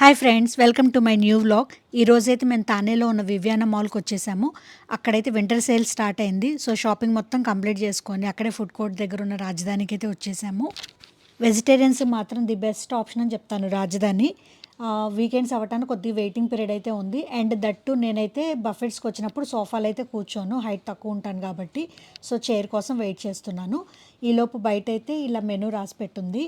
Hi friends welcome to my new vlog ఈరోజైతే మేము తానేలో ఉన్న వివ్యాన మాల్కి వచ్చేసాము. అక్కడైతే వింటర్ సేల్ స్టార్ట్ అయింది. సో షాపింగ్ మొత్తం కంప్లీట్ చేసుకొని అక్కడే ఫుడ్ కోర్ట్ దగ్గర ఉన్న రాజధానికి అయితే వచ్చేసాము. వెజిటేరియన్స్ మాత్రం ది బెస్ట్ ఆప్షన్ అని చెప్తాను రాజధాని. వీకెండ్స్ అవ్వటానికి కొద్దిగా వెయిటింగ్ పీరియడ్ అయితే ఉంది. అండ్ దట్టు నేనైతే బఫెట్స్కి వచ్చినప్పుడు సోఫాలు అయితే కూర్చోను. హైట్ తక్కువ ఉంటాను కాబట్టి. సో చైర్ కోసం వెయిట్ చేస్తున్నాను. ఈలోపు బయట అయితే ఇలా మెనూ రాసి పెట్టుంది.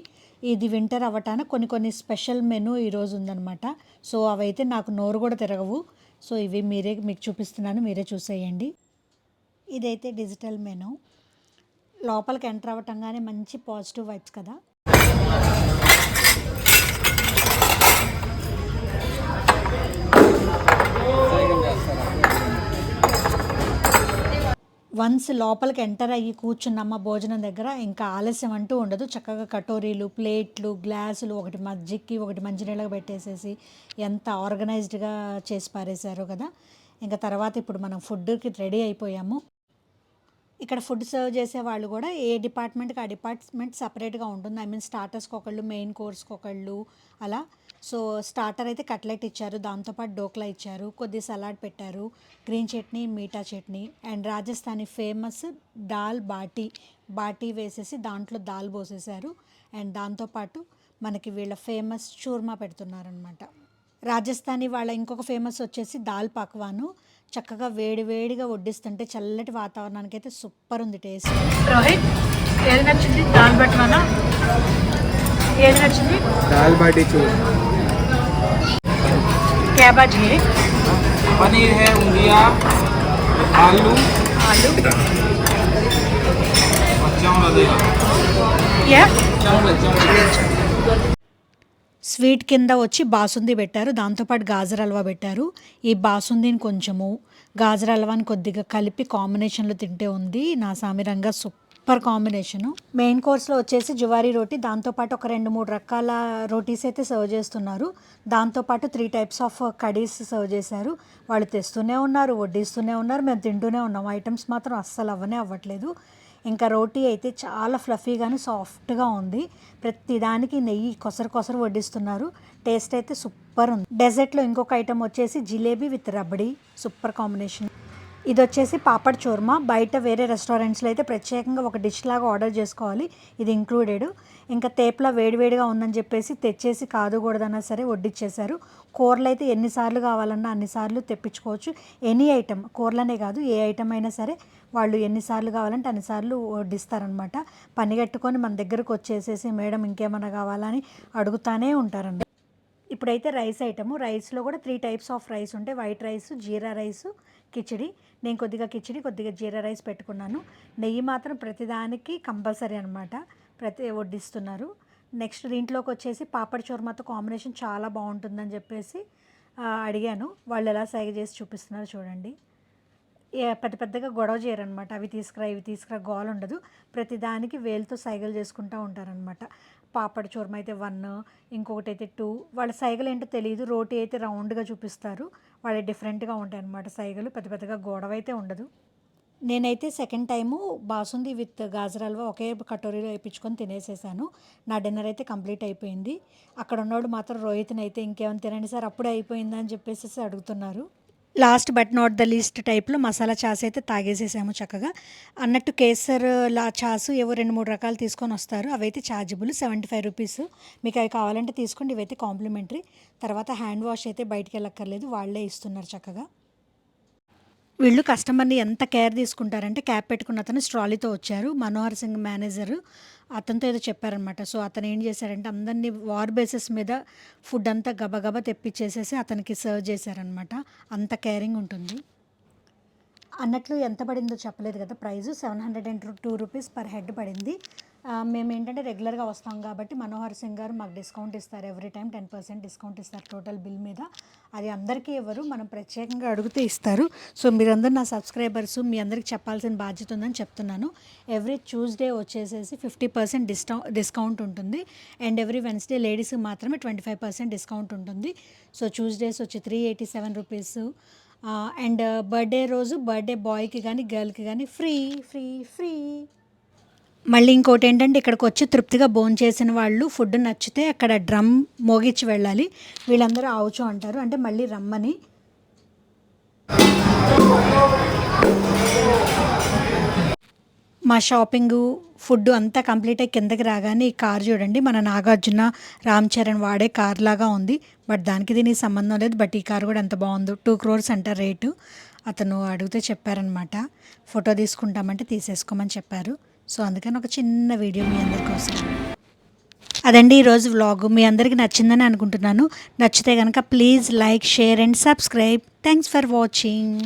ఇది వింటర్ అవ్వటాన కొన్ని కొన్ని స్పెషల్ మెనూ ఈరోజు ఉందన్నమాట. సో అవైతే నాకు నోరు కూడా తిరగవు. సో ఇవి మీరే మీకు చూపిస్తున్నాను. మీరే చూసేయండి. ఇదైతే డిజిటల్ మెనూ లోపలికి ఎంటర్ అవ్వటంగానే మంచి పాజిటివ్ వైబ్స్ కదా. వన్స్ లోపలికి ఎంటర్ అయ్యి కూర్చున్నమ్మ భోజనం దగ్గర ఇంకా ఆలస్యం అంటూ ఉండదు. చక్కగా కటోరీలు ప్లేట్లు గ్లాసులు ఒకటి మజ్జిక్కి ఒకటి మంచినీళ్ళగా పెట్టేసేసి ఎంత ఆర్గనైజ్డ్గా చేసి పారేశారో కదా. ఇంకా తర్వాత ఇప్పుడు మనం ఫుడ్కి రెడీ అయిపోయాము. ఇక్కడ ఫుడ్ సర్వ్ చేసే వాళ్ళు కూడా ఏ డిపార్ట్మెంట్కి ఆ డిపార్ట్మెంట్ సపరేట్గా ఉంటుంది. ఐ మీన్ స్టార్టర్స్కి ఒకళ్ళు మెయిన్ కోర్స్కి ఒకళ్ళు అలా. సో స్టార్టర్ అయితే కట్లెట్ ఇచ్చారు. దాంతోపాటు డోక్లా ఇచ్చారు. కొద్ది సలాడ్ పెట్టారు. Green chutney meetha chutney and Rajasthani famous dal baati. Baati వేసేసి దాంట్లో దాల్ పోసేశారు. అండ్ దాంతోపాటు మనకి వీళ్ళ ఫేమస్ చూర్మా పెడుతున్నారనమాట రాజస్థానీ వాళ్ళ ఇంకొక ఫేమస్ వచ్చేసి దాల్ పక్వాను. చక్కగా వేడి వేడిగా వడ్డిస్తుంటే చల్లటి వాతావరణానికి అయితే సూపర్ ఉంది టేస్ట్ రోహిత్ ఏది నచ్చింది దాల్ బట్వానా ఏది నచ్చింది दाल बाटी चूर క్యాబాజీ पनीर है उंदिया आलू ఆలు और चावल देगा యా चावल चावल స్వీట్ కింద వచ్చి బాసుంది పెట్టారు. దాంతోపాటు గాజర్ హల్వా పెట్టారు. ఈ బాసుందిని కొంచెము గాజర్ హల్వాని కొద్దిగా కలిపి కాంబినేషన్లో తింటే ఉంది. నా సామిరంగా సూపర్ కాంబినేషను మెయిన్ కోర్స్లో వచ్చేసి జువారీ రోటీ. దాంతోపాటు ఒక రెండు మూడు రకాల రోటీస్ అయితే సర్వ్ చేస్తున్నారు. దాంతోపాటు three types of kadhis serve చేశారు. వాళ్ళు తెస్తూనే ఉన్నారు వడ్డిస్తూనే ఉన్నారు. మేము తింటూనే ఉన్నాం. ఐటమ్స్ మాత్రం అస్సలు అవ్వనే అవ్వట్లేదు. ఇంకా రోటీ అయితే చాలా ఫ్లఫీగాను సాఫ్ట్గా ఉంది. ప్రతిదానికి నెయ్యి కొసరు కొసరు వడ్డిస్తున్నారు. టేస్ట్ అయితే సూపర్ ఉంది. డెజర్ట్లో ఇంకొక ఐటమ్ వచ్చేసి jalebi with rabdi super combination. ఇది వచ్చేసి పాపడ్ చోర్మా. బయట వేరే రెస్టారెంట్స్లో అయితే ప్రత్యేకంగా ఒక డిష్ లాగా ఆర్డర్ చేసుకోవాలి. ఇది ఇంక్లూడెడ్. ఇంకా తేప్లా వేడివేడిగా ఉందని చెప్పేసి తెచ్చేసి కాదుకూడదన్నా సరే వడ్డిచ్చేశారు. కూరలు అయితే ఎన్నిసార్లు కావాలన్నా అన్నిసార్లు తెప్పించుకోవచ్చు. Any item. కూరలనే కాదు ఏ ఐటమ్ అయినా సరే వాళ్ళు ఎన్నిసార్లు కావాలంటే అన్నిసార్లు వడ్డిస్తారనమాట. పని కట్టుకొని మన దగ్గరకు వచ్చేసేసి మేడం ఇంకేమన్నా కావాలని అడుగుతానే ఉంటారండి. ఇప్పుడైతే రైస్ ఐటము. రైస్లో కూడా త్రీ టైప్స్ ఆఫ్ రైస్ ఉంటాయి. White rice jeera rice khichdi. నేను కొద్దిగా కిచిడి కొద్దిగా జీరా రైస్ పెట్టుకున్నాను. నెయ్యి మాత్రం ప్రతిదానికి కంపల్సరీ అనమాట. ప్రతి వడ్డిస్తున్నారు. నెక్స్ట్ దీంట్లోకి వచ్చేసి పాపడ్ చోర్మాతో కాంబినేషన్ చాలా బాగుంటుందని చెప్పేసి అడిగాను. వాళ్ళు ఎలా సైగ చేసి చూపిస్తున్నారు చూడండి. పెద్ద పెద్దగా గొడవ చేయరనమాట అవి తీసుకురా ఇవి తీసుకురా గోల ఉండదు. ప్రతి దానికి వేలుతో సైగలు చేసుకుంటూ ఉంటారనమాట పాపడ చూర్మ అయితే వన్ ఇంకొకటి అయితే టూ. వాళ్ళ సైగలు ఏంటో తెలియదు రోటీ అయితే రౌండ్గా చూపిస్తారు. వాళ్ళు డిఫరెంట్గా ఉంటాయి అనమాట సైగలు. పెద్ద పెద్దగా గొడవ అయితే ఉండదు. నేనైతే second time basundi with gajar halwa ఒకే కటోరీలో వేయించుకొని తినేసేసాను. నా డిన్నర్ అయితే కంప్లీట్ అయిపోయింది. అక్కడ ఉన్నవాడు మాత్రం రోహిత్ని అయితే ఇంకేమైనా తినండి సార్ అప్పుడే అయిపోయిందని చెప్పేసి అడుగుతున్నారు. Last but not the least టైప్లో మసాలా చాస్ అయితే తాగేసేసాము చక్కగా. అన్నట్టు కేసర్ లా చాసు ఏవో రెండు మూడు రకాలు తీసుకొని వస్తారు. అవైతే ఛార్జబుల్ సెవెంటీ ఫైవ్ రూపీస్. మీకు అవి కావాలంటే తీసుకోండి. ఇవైతే కాంప్లిమెంటరీ. తర్వాత హ్యాండ్ వాష్ అయితే బయటికి వెళ్ళక్కర్లేదు. వాళ్ళే ఇస్తున్నారు చక్కగా. వీళ్ళు కస్టమర్ని ఎంత కేర్ తీసుకుంటారంటే క్యాప్ పెట్టుకున్న అతను స్ట్రాలీతో వచ్చారు. మనోహర్ సింగ్ మేనేజరు అతనితో ఏదో చెప్పారనమాట సో అతను ఏం చేశారంటే అందరినీ వార్ బేసిస్ మీద ఫుడ్ అంతా గబగబా తెప్పించేసేసి అతనికి సర్వ్ చేశారనమాట అంత కేరింగ్ ఉంటుంది. అన్నట్లు ఎంత పడిందో చెప్పలేదు కదా. Price seven hundred and two rupees per head పడింది. మేము ఏంటంటే రెగ్యులర్గా వస్తాం కాబట్టి మనోహర్ సింగ్ గారు మాకు డిస్కౌంట్ ఇస్తారు. Every time ten percent discount ఇస్తారు టోటల్ బిల్ మీద. అది అందరికీ ఇవ్వరు మనం ప్రత్యేకంగా అడిగితే ఇస్తారు. సో మీరందరూ నా సబ్స్క్రైబర్స్ మీ అందరికి చెప్పాల్సిన బాధ్యత ఉందని చెప్తున్నాను. ఎవ్రీ ట్యూస్డే వచ్చేసేసి ఫిఫ్టీ పర్సెంట్ డిస్కౌ డిస్కౌంట్ ఉంటుంది. అండ్ ఎవ్రీ వెన్స్డే లేడీస్కి మాత్రమే ట్వంటీ ఫైవ్ పర్సెంట్ డిస్కౌంట్ ఉంటుంది. సో ట్యూస్డేస్ వచ్చి three eighty seven rupees. And birthday రోజు బర్త్డే బాయ్కి కానీ గర్ల్కి కానీ ఫ్రీ ఫ్రీ ఫ్రీ. మళ్ళీ ఇంకోటి ఏంటంటే ఇక్కడికి వచ్చి తృప్తిగా భోజనం చేసిన వాళ్ళు ఫుడ్ నచ్చితే అక్కడ డ్రమ్ మోగించి వెళ్ళాలి. వీళ్ళందరూ ఆవుచో అంటారు. అంటే మళ్ళీ రమ్మని. మా షాపింగు ఫుడ్ అంతా కంప్లీట్ అయ్యి కిందకి రాగానే ఈ కార్ చూడండి. మన నాగార్జున రామ్ చరణ్ వాడే కార్ లాగా ఉంది. బట్ దానికి దీనికి సంబంధం లేదు. బట్ ఈ కార్ కూడా ఎంత బాగుందో. టూ క్రోర్స్ అంట రేటు. అతను అడిగితే చెప్పారనమాట ఫోటో తీసుకుంటామంటే తీసేసుకోమని చెప్పారు. సో అందుకని ఒక చిన్న వీడియో మీ అందరి కోసం అదండి ఈరోజు వ్లాగ్. మీ అందరికీ నచ్చిందని అనుకుంటున్నాను. నచ్చితే కనుక please like share and subscribe. Thanks for watching.